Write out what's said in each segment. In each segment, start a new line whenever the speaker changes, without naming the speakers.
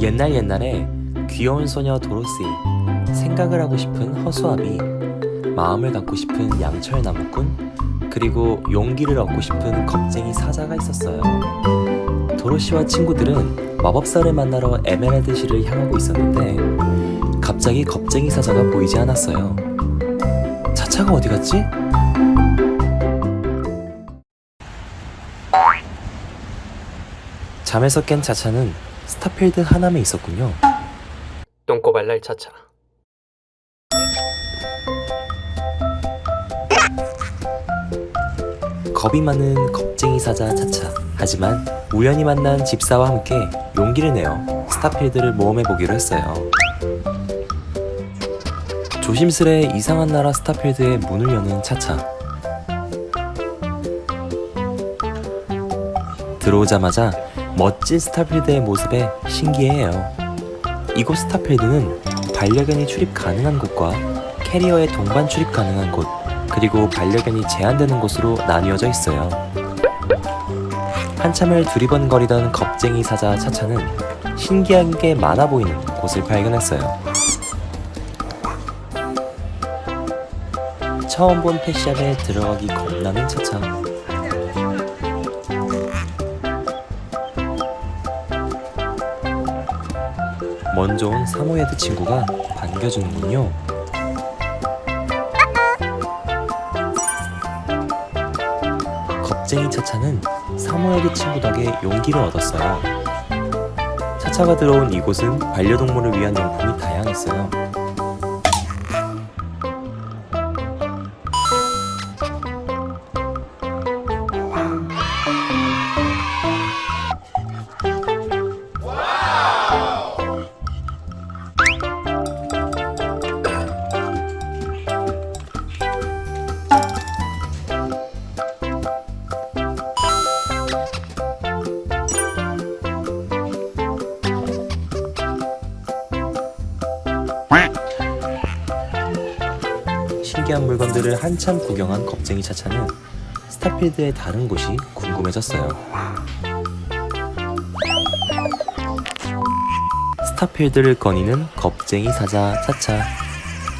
옛날 옛날에 귀여운 소녀 도로시, 생각을 하고 싶은 허수아비, 마음을 갖고 싶은 양철 나무꾼, 그리고 용기를 얻고 싶은 겁쟁이 사자가 있었어요. 도로시와 친구들은 마법사를 만나러 에메랄드시를 향하고 있었는데 갑자기 겁쟁이 사자가 보이지 않았어요. 차차가 어디 갔지? 잠에서 깬 차차는 스타필드 하남에 있었군요.
똥꼬발랄 차차.
겁이 많은 겁쟁이 사자 차차. 하지만 우연히 만난 집사와 함께 용기를 내어 스타필드를 모험해 보기로 했어요. 조심스레 이상한 나라 스타필드의 문을 여는 차차. 들어오자마자 멋진 스타필드의 모습에 신기해해요. 이곳 스타필드는 반려견이 출입 가능한 곳과 캐리어의 동반 출입 가능한 곳, 그리고 반려견이 제한되는 곳으로 나뉘어져 있어요. 한참을 두리번거리던 겁쟁이 사자 차차는 신기한 게 많아 보이는 곳을 발견했어요. 처음 본 펫샵에 들어가기 겁나는 차차. 먼저 온 사모예드 친구가 반겨주는군요. 겁쟁이 차차는 사모예드 친구 덕에 용기를 얻었어요. 차차가 들어온 이곳은 반려동물을 위한 용품이 다양했어요. 신기한 물건들을 한참 구경한 겁쟁이 차차는 스타필드의 다른 곳이 궁금해졌어요. 스타필드를 거니는 겁쟁이 사자 차차.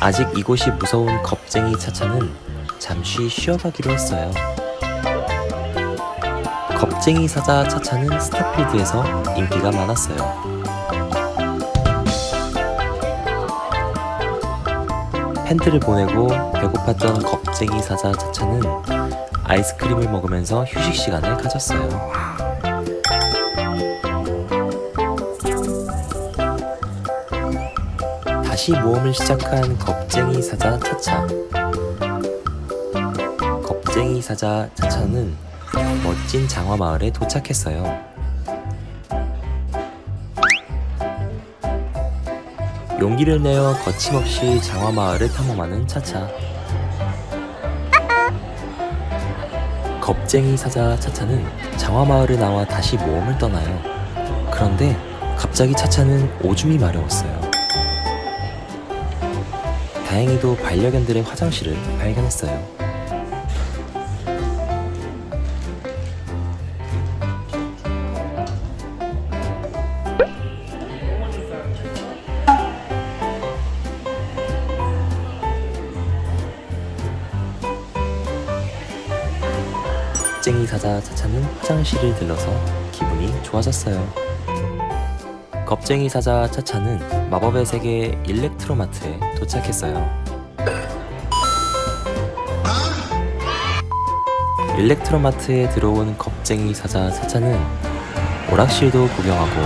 아직 이곳이 무서운 겁쟁이 차차는 잠시 쉬어가기로 했어요. 겁쟁이 사자 차차는 스타필드에서 인기가 많았어요. 팬트를 보내고 배고팠던 겁쟁이 사자 차차는 아이스크림을 먹으면서 휴식 시간을 가졌어요. 다시 모험을 시작한 겁쟁이 사자 차차. 겁쟁이 사자 차차는 멋진 장화 마을에 도착했어요. 용기를 내어 거침없이 장화 마을을 탐험하는 차차. 겁쟁이 사자 차차는 장화 마을을 나와 다시 모험을 떠나요. 그런데 갑자기 차차는 오줌이 마려웠어요. 다행히도 반려견들의 화장실을 발견했어요. 겁쟁이 사자 차차는 화장실을 들러서 기분이 좋아졌어요. 겁쟁이 사자 차차는 마법의 세계 일렉트로마트에 도착했어요. 일렉트로마트에 들어온 겁쟁이 사자 차차는 오락실도 구경하고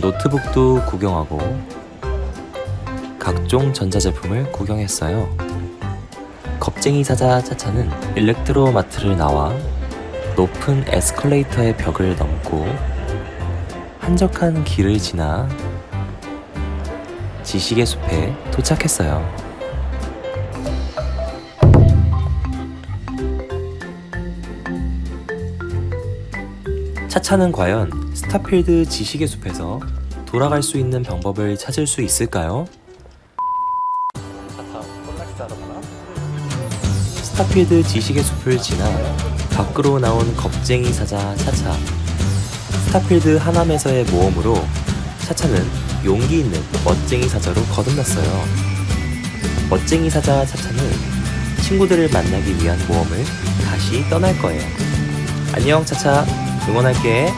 노트북도 구경하고 각종 전자제품을 구경했어요. 겁쟁이 사자 차차는 일렉트로 마트를 나와 높은 에스컬레이터의 벽을 넘고 한적한 길을 지나 지식의 숲에 도착했어요. 차차는 과연 스타필드 지식의 숲에서 돌아갈 수 있는 방법을 찾을 수 있을까요? 스타필드 지식의 숲을 지나 밖으로 나온 겁쟁이 사자 차차. 스타필드 하남에서의 모험으로 차차는 용기 있는 멋쟁이 사자로 거듭났어요. 멋쟁이 사자 차차는 친구들을 만나기 위한 모험을 다시 떠날 거예요. 안녕 차차 응원할게.